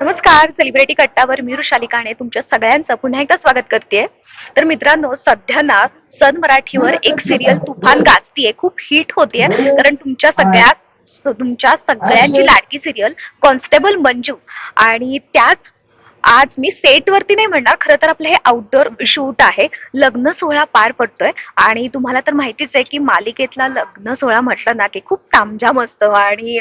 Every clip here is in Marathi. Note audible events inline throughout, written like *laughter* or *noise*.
नमस्कार सेलिब्रिटी कट्टावर मी वृषाली काणे तुमच्या सगळ्यांचं पुन्हा एकदा स्वागत करते तर मित्रांनो सध्या ना सन मराठीवर एक सिरियल तुफान गाजतीये खूप हिट होतीये. कारण तुमच्या सगळ्या तुमच्या सगळ्यांची लाडकी सिरियल कॉन्स्टेबल मंजू. आणि त्याच आज मी सेट वरती नाही म्हणणार खरं तर आपलं हे आउटडोर शूट आहे. लग्न सोहळा पार पडतोय. आणि तुम्हाला तर माहितीच आहे की मालिकेतला लग्न सोहळा म्हटलं ना की खूप तामझाम असतं. आणि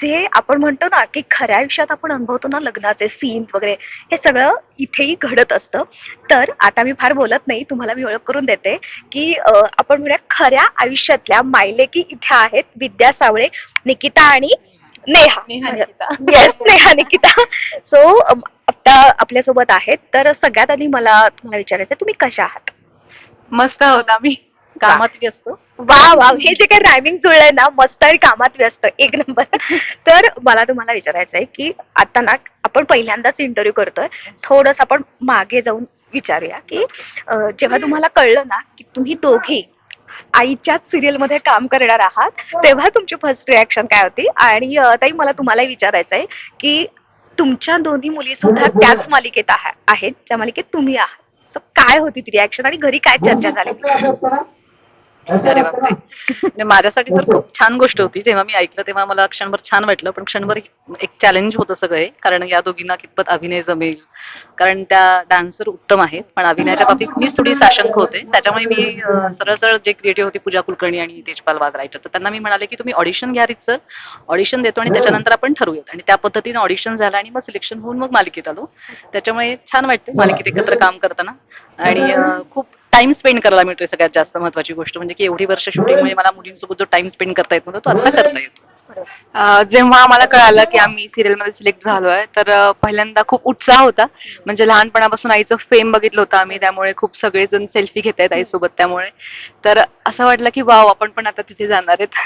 जे आपण म्हणतो ना की खऱ्या आयुष्यात आपण अनुभवतो ना लग्नाचे सीन्स वगैरे हे सगळं इथेही घडत असतं. तर आता मी फार बोलत नाही तुम्हाला मी ओळख करून देते की आपण म्हणूया खऱ्या आयुष्यातल्या मायलेकी इथे आहेत विद्या सावळे निकिता आणि नेहा. नेहा निकिता. येस नेहा निकिता. सो आता आपल्यासोबत आहेत तर सगळ्यात आधी मला तुम्हाला विचारायचं तुम्ही कशा आहात? मस्त आहोत आम्ही. कामात व्यस्त. वा वा हे जे काही रायमिंग जुळलंय ना मस्त आणि कामात व्यस्त एक नंबर. *laughs* तर मला तुम्हाला विचारायचं आहे की आता ना आपण पहिल्यांदाच इंटरव्ह्यू करतोय. थोडस आपण मागे जाऊन विचारूया की जेव्हा तुम्हाला कळलं ना की तुम्ही दोघी आईच्याच सिरियलमध्ये काम करणार आहात तेव्हा तुमची फर्स्ट रिॲक्शन काय होती? आणि ताई मला तुम्हाला विचारायचं आहे की तुमच्या दोन्ही मुली सुद्धा त्याच मालिकेत आहा- आहेत ज्या मालिकेत तुम्ही आहात. काय होती ती रिॲक्शन आणि घरी काय चर्चा झाली? अरे बापरे. माझ्यासाठी तर खूप छान गोष्ट होती. जेव्हा मी ऐकलं तेव्हा मला क्षणभर छान वाटलं. पण क्षणभर एक चॅलेंज होतं सगळं. हे कारण या दोघींना कितपत अभिनय जमेल. कारण त्या डान्सर उत्तम आहेत. पण अभिनयाच्या बाबतीत मीच थोडी साशंक होते. त्याच्यामुळे मी सरळ सरळ जे क्रिएटिव्ह होती पूजा कुलकर्णी आणि तेजपाल वाघ रायटर तर त्यांना मी म्हणाले की तुम्ही ऑडिशन घ्या सर ऑडिशन देतो आणि त्याच्यानंतर आपण ठरवूयात. आणि त्या पद्धतीने ऑडिशन झालं आणि मग सिलेक्शन होऊन मग मालिकेत आलो. त्याच्यामुळे छान वाटतं मालिकेत एकत्र काम करताना. आणि खूप टाइम स्पेंड करायला मिळतोय सगळ्यात जास्त महत्वाची गोष्ट. म्हणजे की एवढी वर्ष शूटिंगमुळे मला मुलींसोबत जो टाइम स्पेंड करता येत नव्हता तो आता करता येतो. अं, जेव्हा आम्हाला कळालं की आम्ही सिरियलमध्ये सिलेक्ट झालोय तर अं, पहिल्यांदा खूप उत्साह होता. म्हणजे लहानपणापासून आईचं फेम बघितलं होतं आम्ही त्यामुळे खूप सगळेजण सेल्फी घेत आहेत आईसोबत त्यामुळे. तर असं वाटलं की वाव आपण पण आता तिथे जाणार आहेत.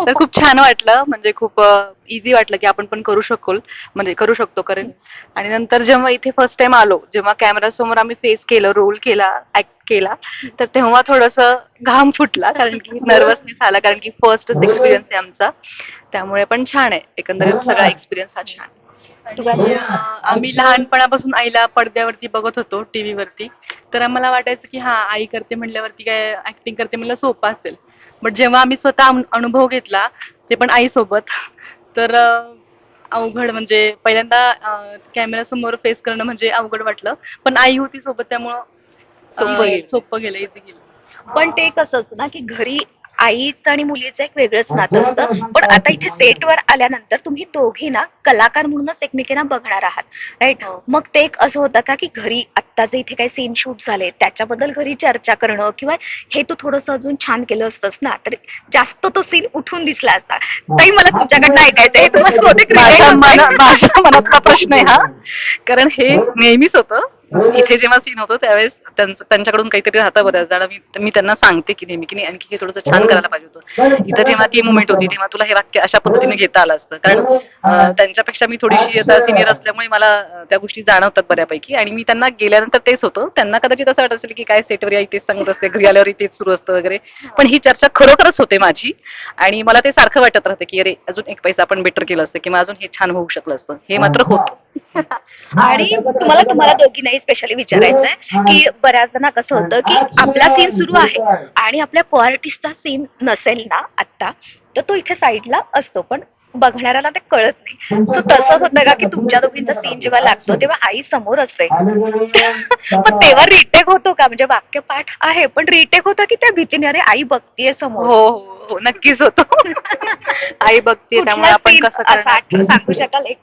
तर खूप छान वाटलं. म्हणजे खूप इझी वाटलं की आपण पण करू शकू म्हणजे करू शकतो करेन. आणि नंतर जेव्हा इथे फर्स्ट टाइम आलो जेव्हा कॅमेरा समोर आम्ही फेस केलं रोल केला ऍक्ट केला तर तेव्हा थोडस घाम फुटला कारण की नर्वसनेस आला कारण की फर्स्ट एक्सपिरियन्स आहे आमचा. त्यामुळे पण छान आहे. एकंदरीत सगळा एक्सपिरियन्स हा छान आहे. आम्ही लहानपणापासून आईला पडद्यावरती बघत होतो टीव्ही वरती तर आम्हाला वाटायचं की हा आई करते म्हणल्यावरती काय ऍक्टिंग करते म्हणलं सोपं असेल. बट जेव्हा आम्ही स्वतः अनु- अनुभव घेतला ते पण आई सोबत तर अवघड म्हणजे पहिल्यांदा कॅमेरा समोर फेस करणं म्हणजे अवघड वाटलं. पण आई होती सोबत त्यामुळं सोपं गेलं. सोपं गेलं इझी गेलं. पण ते कसं असतं ना की घरी आईचं आणि मुलीचं एक वेगळंच नातं असतं. पण आता इथे सेटवर आल्यानंतर तुम्ही दोघी ना कलाकार म्हणूनच एकमेकींना बघणार आहात राईट मग ते एक असं होतं का की घरी आत्ता जे इथे काही सीन शूट झाले त्याच्याबद्दल घरी चर्चा करणं किंवा हे तू थोडस अजून छान केलं असतंस ना तर जास्त तो सीन उठून दिसला असता. ताई मला तुमच्याकडनं ऐकायचं तुम्हाला स्वतः माझ्या create मना होतंय. माझ्या मनातला प्रश्न आहे हा. कारण हे नेहमीच होतं. इथे जेव्हा सीन होतो त्यावेळेस त्यांचं त्यांच्याकडून काहीतरी राहतं बऱ्याच जण मी मी त्यांना सांगते की नेहमी की नाही आणखी हे थोडंसं छान करायला पाहिजे होतं. इथं जेव्हा ती मुवमेंट होती तेव्हा तुला हे वाक्य अशा पद्धतीने घेता आलं असतं. कारण अं, त्यांच्यापेक्षा मी थोडीशी आता सिनियर असल्यामुळे मला त्या गोष्टी जाणवतात बऱ्यापैकी. आणि मी त्यांना गेल्यानंतर तेच होतं. त्यांना कदाचित असं वाटत असेल की काय सेटवर या तेच सांगत असते घरी आल्यावर तेच सुरू असतं वगैरे. पण ही चर्चा खरोखरच होते माझी. आणि मला ते सारखं वाटत राहते की अरे अजून एक पैसा आपण बेटर केलं असतं किंवा अजून हे छान होऊ शकलं असतं. हे मात्र होतं. *laughs* आणि तुम्हाला तुम्हाला दोघींनाही स्पेशली विचारायचं आहे की बऱ्याचदा कसं होतं की आपला सीन सुरू आहे आणि आपल्या कोआर्टिस्टचा सीन नसेल ना आत्ता तर तो इथे साईडला असतो. पण बघणाऱ्याला ते कळत नाही. सो तसं होतं का की तुमच्या दोघींचा सीन जेव्हा लागतो तेव्हा आई समोर असते *laughs* मग तेव्हा रिटेक होतो का? म्हणजे वाक्यपाठ आहे पण रिटेक होतं की त्या भीतीने अरे आई बघतीये समोर. हो हो हो नक्कीच होतो. *laughs* आई बघते त्यामुळे आपण कसं सांगू शकाल एक?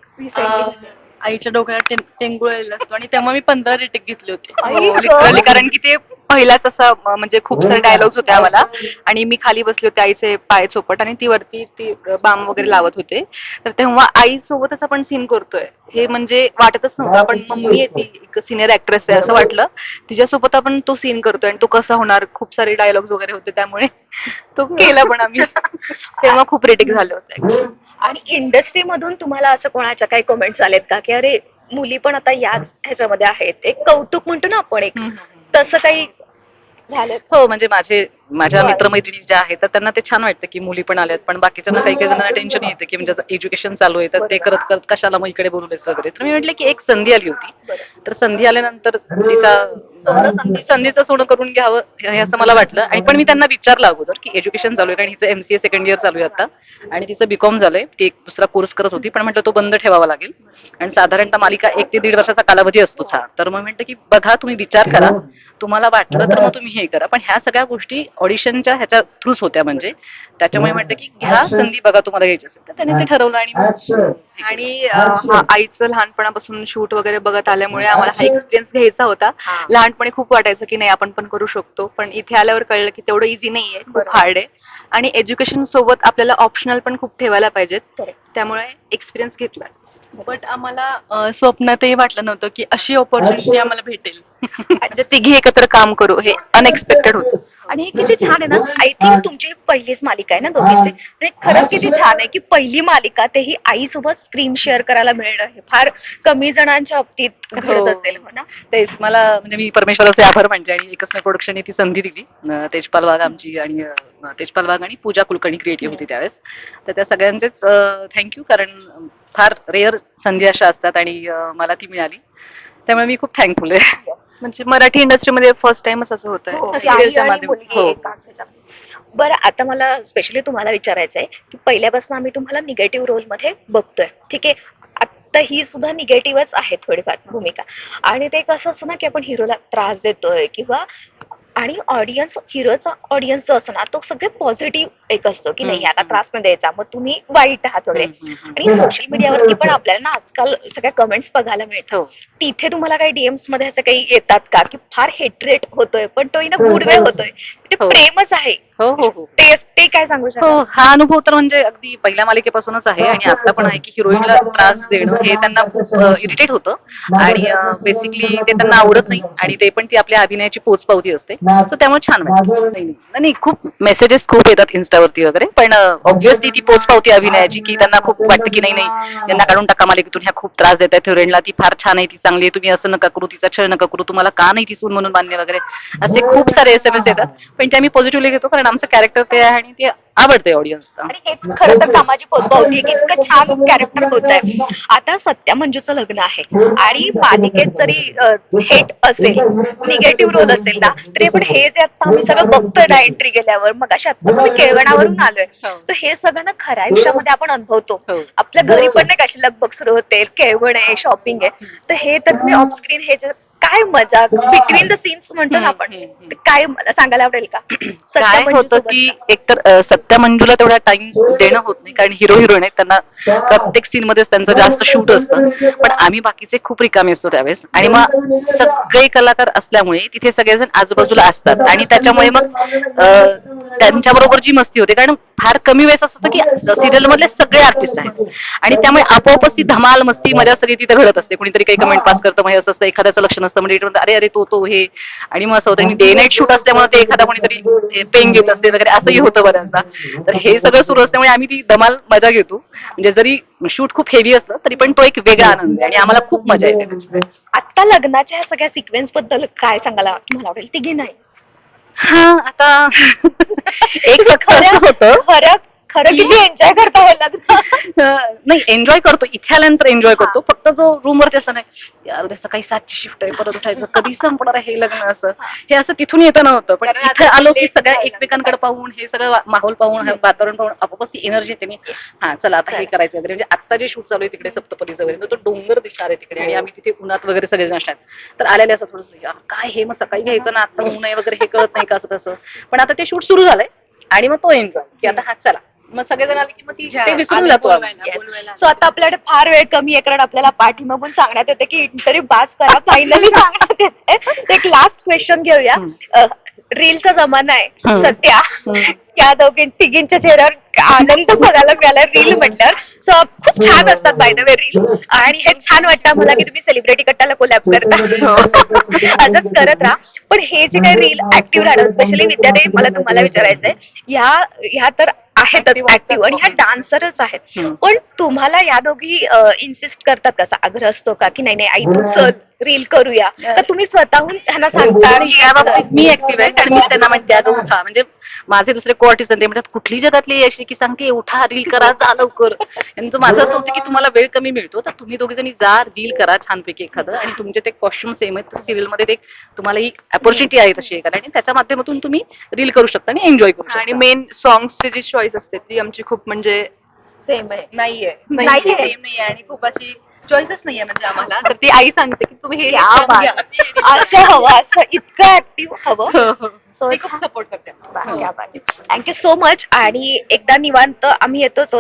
आईच्या डोक्याला टेंगुळ असतो आणि तेव्हा मी पंधरा रिटेक घेतले होते आई हो, गं. लिटरली कारण की ते पहिलाच असं म्हणजे खूप सारे डायलॉग्स होते आम्हाला. आणि मी खाली बसले होते आईचे पाय चोपट आणि ती वरती ती बाम वगैरे लावत होते. तर तेव्हा आई सोबतच आपण सीन करतोय. हे म्हणजे वाटतच नव्हतं आपण मम्मी आहे ती एक सिनियर ऍक्ट्रेस आहे असं वाटलं. तिच्यासोबत आपण तो सीन करतोय आणि तो कसा होणार खूप सारे डायलॉग्स वगैरे होते त्यामुळे. तो केला पण आम्ही. तेव्हा खूप रेटिंग झाले होते. आणि इंडस्ट्री मधून तुम्हाला असं कोणाच्या काही कमेंट्स आलेत का? की अरे मुली पण आता याच ह्याच्यामध्ये आहेत. एक कौतुक म्हणतो ना आपण एक. तसं काही झालं. हो म्हणजे माझे माझ्या मित्रमैत्रिणी ज्या आहेत तर त्यांना ते छान वाटतं की मुली पण आल्यात. पण बाकीच्यांना काही काही जणांना टेन्शन येतं की म्हणजे एज्युकेशन चालू आहे तर ते करत करत कशाला मग इकडे बोलवलेस वगैरे. तर मी म्हटलं की एक संधी आली होती. तर संधी आल्यानंतर तिचा संधीचं सोनं करून घ्यावं हे असं मला वाटलं. आणि पण मी त्यांना विचारलं अगोदर की एज्युकेशन चालू आहे कारण हिचं एमसीए सेकंड इयर चालू आहे आता. आणि तिचं बीकॉम झालंय. ती एक दुसरा कोर्स करत होती. पण म्हटलं तो बंद ठेवावा लागेल. आणि साधारणतः मालिका एक ते दीड वर्षाचा कालावधी असतोच हा. तर मग म्हटलं की बघा तुम्ही विचार करा. तुम्हाला वाटलं तर मग तुम्ही हे करा. पण ह्या सगळ्या गोष्टी ऑडिशनच्या ह्याच्या थ्रूच होत्या म्हणजे. त्याच्यामुळे म्हटलं की घ्या संधी बघा तुम्हाला घ्यायची असेल तर त्याने ते ठरवलं आणि हे. आणि हा आईचं लहानपणापासून शूट वगैरे बघत आल्यामुळे आम्हाला हा एक्सपिरियन्स घ्यायचा होता. हा. लहानपणी खूप वाटायचं की नाही आपण पण करू शकतो. पण इथे आल्यावर कळलं की तेवढं इझी नाहीये खूप बरोबर. हार्ड आहे. आणि एज्युकेशन सोबत आपल्याला ऑप्शनल पण खूप ठेवायला पाहिजेत. Correct. त्यामुळे एक्सपिरियन्स घेतला. बट आम्हाला अं, स्वप्नातही वाटलं नव्हतं की अशी ऑपॉर्च्युनिटी आम्हाला भेटेल. म्हणजे तिघी एकत्र काम करू हे अनएक्सपेक्टेड होतं. आणि हे किती छान आहे ना आय थिंक तुमची पहिलीच मालिका आहे ना दोघींची. आणि खरंच किती छान आहे की पहिली मालिका तेही आईसोबत स्क्रीन शेअर करायला मिळणं हे फार कमी जणांच्या बाबतीत घडत हो. असेल हो ना? तेच मला म्हणजे मी परमेश्वराचे आभार मानते आणि एकच प्रोडक्शनने ती संधी दिली. अं, तेजपाल वाघ आमची आणि अं, तेजपाल वाघ आणि पूजा कुलकर्णी क्रिएटिव्ह होती त्यावेळेस. तर त्या सगळ्यांचेच थँक्यू कारण अं, फार रेअर संधी अशा असतात आणि अं, मला ती मिळाली. त्यामुळे मी खूप थँकफुल आहे. म्हणजे मराठी इंडस्ट्रीमध्ये फर्स्ट टाइमच असं होत हो, आहे आणि मुलगी हो. बरं आता मला स्पेशली तुम्हाला विचारायचं आहे की पहिल्यापासून आम्ही तुम्हाला निगेटिव्ह रोलमध्ये बघतोय. ठीक आहे? आता ही सुद्धा निगेटिव्हच आहे थोडीफार भूमिका. आणि ते कसं असतं ना की आपण हिरोला त्रास देतोय किंवा आणि ऑडियन्स हिरोचा ऑडियन्स जो असतो ना तो सगळे पॉझिटिव्ह एक असतो की नाही याला. त्रास न द्यायचा मग तुम्ही वाईट आहात वगैरे. आणि सोशल मीडियावरती पण आपल्याला ना आजकाल सगळ्या कमेंट्स बघायला मिळतात हो तिथे तुम्हाला काही डीएम्समध्ये असं काही येतात का की फार हेट्रेट होतोय पण तो इन अ गुड वे होतोय ते हो. प्रेमच आहे हो हो हो. ते ते काय सांगू हो शकता हा अनुभव तर म्हणजे अगदी पहिल्या मालिकेपासूनच आहे आणि आता पण आहे की हिरोईनला त्रास देणं हे त्यांना खूप इरिटेट होतं. आणि बेसिकली ते त्यांना आवडत नाही आणि ते पण ती आपल्या अभिनयाची पोचपावती असते. सो त्यामुळे छान वाटतं. नाही, खूप मेसेजेस खूप येतात इन्स्टावरती वगैरे. पण ऑब्व्हियसली ती पोचपावती अभिनयाची की त्यांना खूप वाटतं की नाही नाही यांना काढून टाका मालिकेतून. ह्या खूप त्रास देत आहेत हिरोईनला. ती फार छान आहे ती चांगली आहे. तुम्ही असं नका करू तिचा छळ नका करू. तुम्हाला का नाही ती सून म्हणून मान्य वगैरे? असे खूप सारे एस एम एस येतात. पण ते आम्ही पॉझिटिव्हली घेतो कारण आमचं कॅरेक्टर ते आहे आणि ते आवडते ऑडियन्सला आणि हेच खरं तर कामाची पोचपावती आहे की इतकं छान कॅरेक्टर होत आहे आता सत्या मंजूचं लग्न आहे आणि मालिकेत जरी हेट असेल निगेटिव्ह रोल असेल ना तरी आपण हे जे आता आम्ही सगळं बघतोय ना एंट्री गेल्यावर मग अशा आत्ताच मी केळवणावरून आलोय. हो. तर हे सगळं ना खऱ्या आयुष्यामध्ये आपण अनुभवतो. हो. आपल्या घरी पण नाही कशी लगबग सुरू होते केळवण आहे शॉपिंग आहे. तर हे तर तुम्ही ऑफ स्क्रीन हे जे काय मजा? बिटवीन द सीन्स म्हणतो ना आपण. ते काय मला सांगायला आवडेल का? *clears throat* सत्या काय होतं मंजूसोबतचं. की एकतर सत्या मंजूला तेवढा टाइम देणं होत नाही कारण हिरो हिरोईन आहेत त्यांना प्रत्येक सीन मध्येच त्यांचं जास्त शूट असतं. पण आम्ही बाकीचे खूप रिकामे असतो त्यावेळेस. आणि मग सगळे कलाकार असल्यामुळे तिथे सगळेजण आजूबाजूला असतात. आणि त्याच्यामुळे मग त्यांच्याबरोबर जी मस्ती होते कारण फार कमी वेळेस असं होतं की सिरियल मधले सगळे आर्टिस्ट आहेत. आणि त्यामुळे आपोआपच ती धमाल मस्ती मजा सगळी तिथे घडत असते. कुणीतरी काही कमेंट पास करतं म्हणजे असं असतं एखाद्याचं लक्ष नसतं म्हणजे अरे अरे तो तो हे. आणि मग असं होतं आणि डे नाईट शूट असल्यामुळे ते एखादा कोणीतरी पेन घेत असते वगैरे असंही होतं बऱ्याचदा. तर हे सगळं सुरू असल्यामुळे आम्ही ती धमाल मजा घेतो. म्हणजे जरी शूट खूप हेवी असलं तरी पण तो एक वेगळा आनंद आहे आणि आम्हाला खूप मजा येते आता लग्नाच्या ह्या सगळ्या सिक्वेन्सबद्दल काय सांगायला तुम्हाला आवडेल? तिघी नाही. हा आता *laughs* एक *laughs* असं होतं. खरं किती एन्जॉय करता हे लग्न नाही एन्जॉय करतो. इथे आल्यानंतर एन्जॉय करतो फक्त जो रूम वरती असं नाही यार उद्या सकाळी सातची शिफ्ट आहे परत उठायचं कधी संपणार आहे हे लग्न असं. हे असं तिथून येतं नव्हतं. पण कारण इथे आता आलो की late सगळ्या एकमेकांकडे पाहून हे सगळं वा- माहोल पाहून हे वातावरण पाहून आपोआपच ती एनर्जी येते. मी हा चला आता हे करायचं वगैरे. म्हणजे आता जे शूट चालू आहे तिकडे सप्तपदीचं वगैरे तो डोंगर दिसणार आहे तिकडे. आणि आम्ही तिथे उन्हात वगैरे सगळेजण असतात तर आलेले असं थोडंसं यार काय हे? मग सकाळी घ्यायचं ना? आता ऊन आहे वगैरे हे कळत नाही का असं तसं? पण आता ते शूट सुरू झालंय आणि मग तो एन्जॉय की आता हा चला. मग सगळेजण आले की मग ती ते विसरून जातो. सो आता आपल्याकडे फार वेळ कमी आहे कारण आपल्याला पाठीमागून सांगण्यात येते की तरी बास करा *laughs* फायनली सांगण्यात येते. एक लास्ट क्वेश्चन घेऊया. रीलचा जमाना आहे हम्म. सध्या या दोघी तिघींच्या चेहऱ्यावर आनंद बघायला मिळाला रील म्हटल्यावर. सो खूप छान असतात बाय द वे रील आणि हे छान वाटतं मला की तुम्ही सेलिब्रिटी कट्टाला कोलॅब करता. *laughs* असंच करत राहा. पण हे जे काही रील ऍक्टिव्ह राहणं स्पेशली विद्यादेवी मला तुम्हाला विचारायचंय. ह्या ह्या तर आहेतच *laughs* ऍक्टिव्ह आणि ह्या डान्सरच आहेत. पण तुम्हाला या दोघी इन्सिस्ट करतात कसा आग्रह असतो का? की नाही नाही आई तू चल. रील करूया. तर तुम्ही स्वतःहून त्यांना सांगता आणि या बाबतीत मी ऍक्टिव्ह आहे कारण मी त्यांना म्हणते अगं उठा. म्हणजे माझे दुसरे को आर्टिस्ट ते म्हणतात कुठली जगातली अशी की सांगते उठा रील करा जा लवकर. यांचं माझं असं होतं की तुम्हाला वेळ कमी मिळतो तर तुम्ही दोघे जणी जा रील करा छानपैकी एखादं. आणि तुमचे ते कॉस्ट्युम सेम आहेत तर सिरियलमध्ये ते तुम्हाला ही अपॉर्च्युनिटी आहे तशी आहे आणि त्याच्या माध्यमातून तुम्ही रील करू शकता आणि एन्जॉय करू शकता. आणि मेन सॉंग्सची जी चॉईस असते ती आमची खूप म्हणजे सेम आहे. नाहीये. नाहीये. आणि खूप अशी चॉईसच नाहीये म्हणजे आम्हाला. तर ती आई सांगते की तुम्ही हे. *laughs* असं हवं असं इतकं ऍक्टिव्ह हवं. हो, हो. खूप सपोर्ट करते. थँक्यू सो मच आणि एकदा निवांत आम्ही येतोच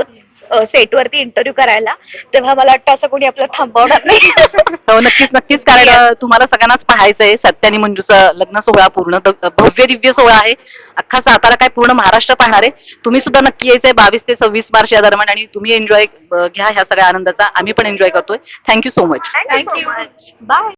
सेट वरती इंटरव्ह्यू करायला तेव्हा मला वाटतं असं कोणी आपलं थांबवणार नाही. हो नक्कीच नक्कीच. कारण तुम्हाला सगळ्यांनाच पाहायचंय सत्य आणि मंजूचा लग्न सोहळा पूर्ण द- भव्य दिव्य सोहळा आहे. अख्खा सातारा काय पूर्ण महाराष्ट्र पाहणार आहे. तुम्ही सुद्धा नक्की यायचंय बावीस ते सव्वीस मार्च या दरम्यान आणि तुम्ही एन्जॉय घ्या ह्या सगळ्या आनंदाचा. आम्ही पण एन्जॉय करतोय. Thank you so much thank you so much bye